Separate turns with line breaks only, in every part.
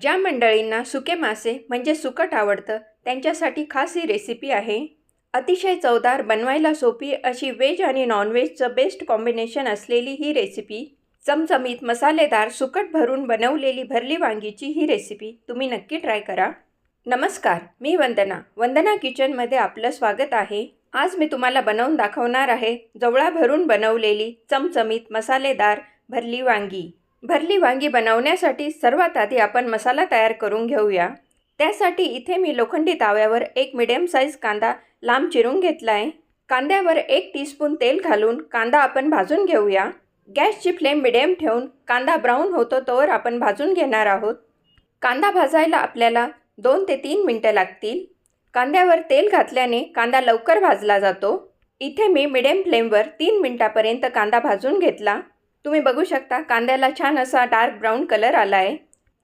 ज्या मंडळींना सुके मासे म्हणजे सुकट आवडतं त्यांच्यासाठी खास ही रेसिपी आहे. अतिशय चवदार बनवायला सोपी अशी व्हेज आणि नॉनव्हेजचं बेस्ट कॉम्बिनेशन असलेली ही रेसिपी चमचमीत मसालेदार सुकट भरून बनवलेली भरली वांगीची ही रेसिपी तुम्ही नक्की ट्राय करा. नमस्कार मी वंदना. वंदना किचनमध्ये आपलं स्वागत आहे. आज मी तुम्हाला बनवून दाखवणार आहे जवळा भरून बनवलेली चमचमीत मसालेदार भरली वांगी. भरली वांगी बनवण्यासाठी सर्वात आधी आपण मसाला तयार करून घेऊया. त्यासाठी इथे मी लोखंडी ताव्यावर एक मिडियम साईज कांदा लांब चिरून घेतला आहे कांद्यावर एक टीस्पून तेल घालून कांदा आपण भाजून घेऊया. गॅसची फ्लेम मिडियम ठेवून कांदा ब्राऊन होतो तोवर आपण भाजून घेणार आहोत. कांदा भाजायला आपल्याला दोन ते तीन मिनटं लागतील. कांद्यावर तेल घातल्याने कांदा लवकर भाजला जातो. इथे मी मिडियम फ्लेमवर तीन मिनटापर्यंत कांदा भाजून घेतला. तुम्ही बघू शकता कांद्याला छान असा डार्क ब्राऊन कलर आला आहे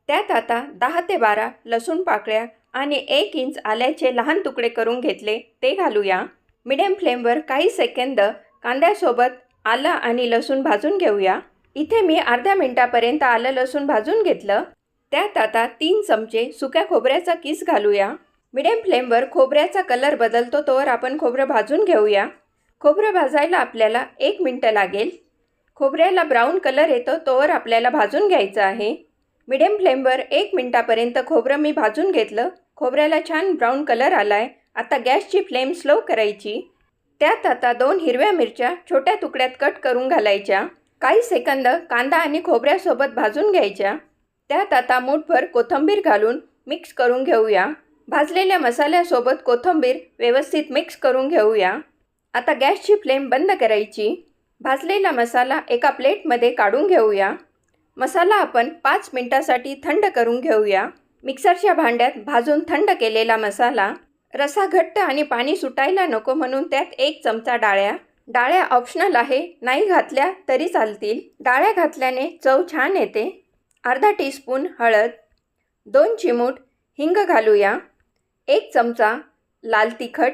त्यात आता दहा ते बारा लसूण पाकळ्या आणि एक इंच आल्याचे लहान तुकडे करून घेतले ते घालूया. मिडियम फ्लेमवर काही सेकंद कांद्यासोबत आलं आणि लसूण भाजून घेऊया. इथे मी अर्ध्या मिनटापर्यंत आलं लसूण भाजून घेतलं. त्यात आता तीन चमचे सुक्या खोबऱ्याचा किस घालूया. मिडियम फ्लेमवर खोबऱ्याचा कलर बदलतो तोवर आपण खोबरं भाजून घेऊया. खोबरं भाजायला आपल्याला एक मिनटं लागेल. खोबऱ्याला ब्राऊन कलर येतो तोवर आपल्याला भाजून घ्यायचं आहे. मिडियम फ्लेमवर एक मिनटापर्यंत खोबरं मी भाजून घेतलं. खोबऱ्याला छान ब्राऊन कलर आला आहे आता गॅसची फ्लेम स्लो करायची. त्यात आता दोन हिरव्या मिरच्या छोट्या तुकड्यात कट करून घालायच्या. काही सेकंद कांदा आणि खोबऱ्यासोबत भाजून घ्यायच्या. त्यात आता मूठभर कोथिंबीर घालून मिक्स करून घेऊया. भाजलेल्या मसाल्यासोबत कोथिंबीर व्यवस्थित मिक्स करून घेऊया. आता गॅसची फ्लेम बंद करायची. भाजलेला मसाला एका प्लेटमध्ये काढून घेऊया. मसाला आपण पाच मिनटासाठी थंड करून घेऊया. मिक्सरच्या भांड्यात भाजून थंड केलेला मसाला रसा घट्ट आणि पाणी सुटायला नको म्हणून त्यात एक चमचा डाळ्या. डाळ्या ऑप्शनल आहे नाही घातल्या तरी चालतील. डाळ्या घातल्याने चव छान येते. अर्धा टीस्पून हळद दोन चिमूट हिंग घालूया. एक चमचा लाल तिखट.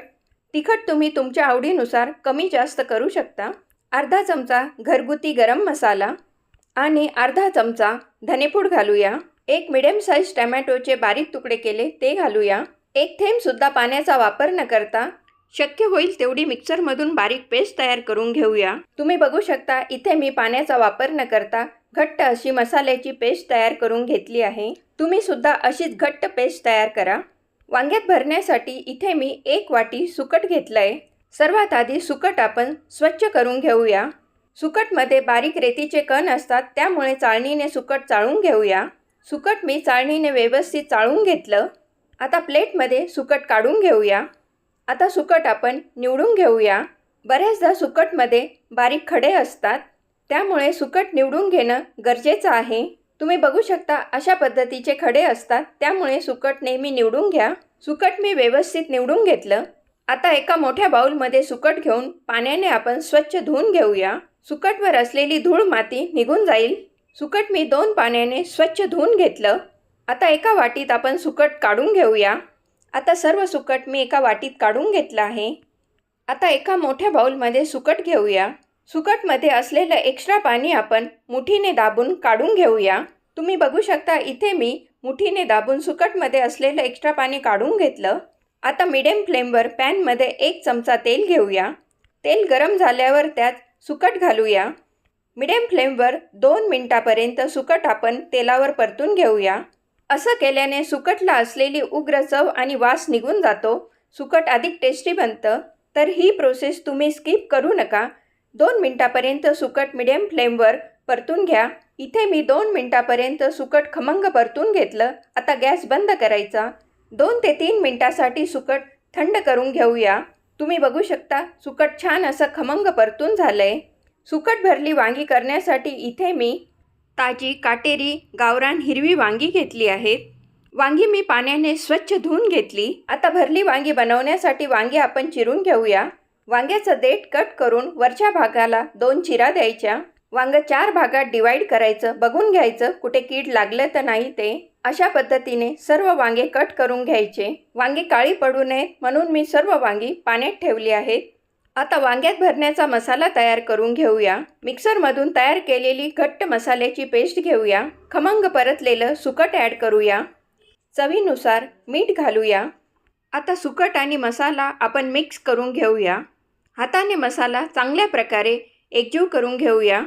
तिखट तुम्ही तुमच्या आवडीनुसार कमी जास्त करू शकता. अर्धा चमचा घरगुती गरम मसाला आणि अर्धा चमचा धनेपूड घालूया. एक मिडियम साईज टमॅटोचे बारीक तुकडे केले ते घालूया. एक थेंबसुद्धा पाण्याचा वापर न करता शक्य होईल तेवढी मिक्सरमधून बारीक पेस्ट तयार करून घेऊया. तुम्ही बघू शकता इथे मी पाण्याचा वापर न करता घट्ट अशी मसाल्याची पेस्ट तयार करून घेतली आहे. तुम्ही सुद्धा अशीच घट्ट पेस्ट तयार करा. वांग्यात भरण्यासाठी इथे मी एक वाटी सुकट घेतलं आहे सर्वात आधी सुकट आपण स्वच्छ करून घेऊया. सुकटमध्ये बारीक रेतीचे कण असतात त्यामुळे चाळणीने सुकट चाळून घेऊया. सुकट मी चाळणीने व्यवस्थित चाळून घेतलं. आता प्लेटमध्ये सुकट काढून घेऊया. आता सुकट आपण निवडून घेऊया. बऱ्याचदा सुकटमध्ये बारीक खडे असतात त्यामुळे सुकट निवडून घेणं गरजेचं आहे. तुम्ही बघू शकता अशा पद्धतीचे खडे असतात त्यामुळे सुकट नेहमी निवडून घ्या. सुकट मी व्यवस्थित निवडून घेतलं. आता एका मोठ्या बाऊलमध्ये सुकट घेऊन पाण्याने आपण स्वच्छ धुवून घेऊया. सुकटवर असलेली धूळ माती निघून जाईल. सुकट मी दोन पाण्याने स्वच्छ धुवून घेतलं. आता एका वाटीत आपण सुकट काढून घेऊया. आता सर्व सुकट मी एका वाटीत काढून घेतलं आहे. आता एका मोठ्या बाऊलमध्ये सुकट घेऊया. सुकटमध्ये असलेलं एक्स्ट्रा पाणी आपण मुठीने दाबून काढून घेऊया. तुम्ही बघू शकता इथे मी मुठीने दाबून सुकटमध्ये असलेलं एक्स्ट्रा पाणी काढून घेतलं. आता मिडियम फ्लेमवर पॅनमध्ये एक चमचा तेल घेऊया. तेल गरम झाल्यावर त्यात सुकट घालूया. मिडियम फ्लेमवर दोन मिनटापर्यंत सुकट आपण तेलावर परतून घेऊया. असं केल्याने सुकटला असलेली उग्र चव आणि वास निघून जातो. सुकट अधिक टेस्टी बनतं. तर ही प्रोसेस तुम्ही स्किप करू नका. दोन मिनटापर्यंत सुकट मिडियम फ्लेमवर परतून घ्या. इथे मी दोन मिनटापर्यंत सुकट खमंग परतून घेतलं. आता गॅस बंद करायचा. दोन ते तीन मिनटासाठी सुकट थंड करून घेऊया. तुम्ही बघू शकता सुकट छान असं खमंग परतून झालं आहे सुकट भरली वांगी करण्यासाठी इथे मी ताजी काटेरी गावरान हिरवी वांगी घेतली आहेत वांगी मी पाण्याने स्वच्छ धुवून घेतली. आता भरली वांगी बनवण्यासाठी वांगी आपण चिरून घेऊया. वांग्याचं देठ कट करून वरच्या भागाला दोन चिरा द्यायच्या. वांग चार भागात डिवाईड करायचं बघून घ्यायचं कुठे कीड लागलं तर नाही ते. अशा पद्धतीने सर्व वांगे कट करून घ्यायचे. वांगे काळी पडू नयेत म्हणून मी सर्व वांगी पाण्यात ठेवली आहेत. आता वांग्यात भरण्याचा मसाला तयार करून घेऊया. मिक्सरमधून तयार केलेली घट्ट मसाल्याची पेस्ट घेऊया. खमंग परतलेलं सुकट ॲड करूया. चवीनुसार मीठ घालूया. आता सुकट आणि मसाला आपण मिक्स करून घेऊया. हाताने मसाला चांगल्या प्रकारे एकजीव करून घेऊया.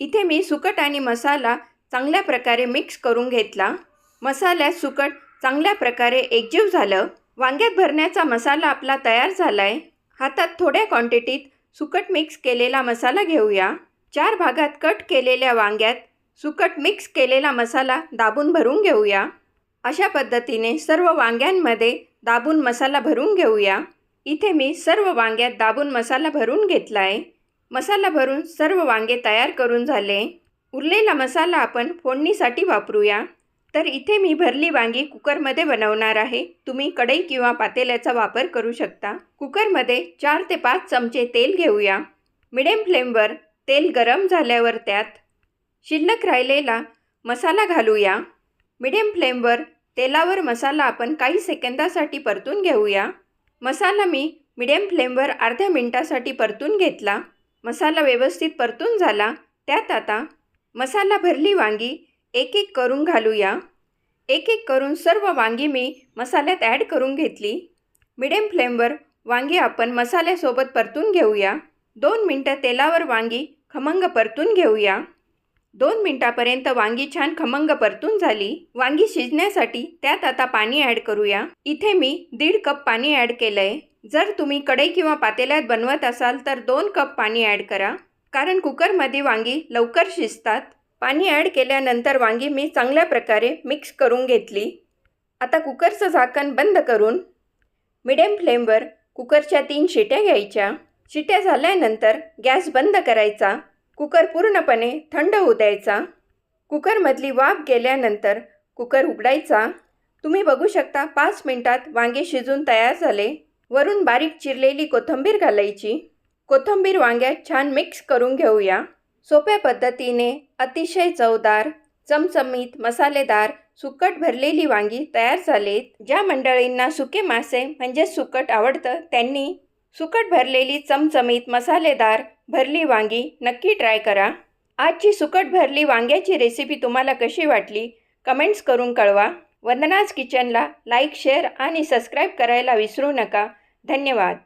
इथे मी सुकट आणि मसाला चांगल्या प्रकारे मिक्स करून घेतला. मसाल्यात सुकट चांगल्या प्रकारे एकजीव झालं. वांग्यात भरण्याचा मसाला आपला तयार झाला आहे हातात थोड्या क्वांटिटीत सुकट मिक्स केलेला मसाला घेऊया. चार भागात कट केलेल्या वांग्यात सुकट मिक्स केलेला मसाला दाबून भरून घेऊया. अशा पद्धतीने सर्व वांग्यांमध्ये दाबून मसाला भरून घेऊया. इथे मी सर्व वांग्यात दाबून मसाला भरून घेतला आहे मसाला भरून सर्व वांगे तयार करून झाले. उरलेला मसाला आपण फोडणीसाठी वापरूया. तर इथे मी भरली वांगी कुकरमध्ये बनवणार आहे. तुम्ही कढई किंवा पातेल्याचा वापर करू शकता. कुकरमध्ये चार ते पाच चमचे तेल घेऊया. मिडियम फ्लेमवर तेल गरम झाल्यावर त्यात शिल्लक राहिलेला मसाला घालूया. मिडियम फ्लेमवर तेलावर मसाला आपण काही सेकंदासाठी परतून घेऊया. मसाला मी मिडियम फ्लेमवर अर्ध्या मिनटासाठी परतून घेतला. मसाला व्यवस्थित परतून झाला. त्यात आता मसाला भरली वांगी एक एक करून घालूया. एक एक करून सर्व वांगी मी मसाल्यात ॲड करून घेतली. मिडियम फ्लेमवर वांगी आपण मसाल्यासोबत परतून घेऊया. दोन मिनटं तेलावर वांगी खमंग परतून घेऊया. दोन मिनटापर्यंत वांगी छान खमंग परतून झाली. वांगी शिजण्यासाठी त्यात आता पाणी ॲड करूया. इथे मी दीड कप पाणी ॲड केलं आहे जर तुम्ही कढई किंवा पातेल्यात बनवत असाल तर दोन कप पाणी ॲड करा. कारण कुकरमध्ये वांगी लवकर शिजतात. पाणी ॲड केल्यानंतर वांगी मी चांगल्या प्रकारे मिक्स करून घेतली. आता कुकरचं झाकण बंद करून मिडियम फ्लेमवर कुकरच्या तीन शिट्या घ्यायच्या. शिट्या झाल्यानंतर गॅस बंद करायचा. कुकर पूर्णपणे थंड होऊ द्यायचा. कुकरमधली वाफ गेल्यानंतर कुकर उघडायचा. तुम्ही बघू शकता पाच मिनटात वांगे शिजून तयार झाले. वरून बारीक चिरलेली कोथिंबीर घालायची. कोथिंबीर वांग्यात छान मिक्स करून घेऊया. सोप्या पद्धतीने अतिशय चवदार चमचमीत मसालेदार सुकट भरलेली वांगी तयार झालेत ज्या मंडळींना सुके मासे म्हणजे सुकट आवडतं त्यांनी सुकट भरलेली चमचमीत मसालेदार भरली वांगी नक्की ट्राय करा. आजची सुकट भरली वांग्याची रेसिपी तुम्हाला कशी वाटली? कमेंट्स करून कळवा. वंदनाज किचनला लाईक शेअर आणि सबस्क्राईब करायला विसरू नका. धन्यवाद.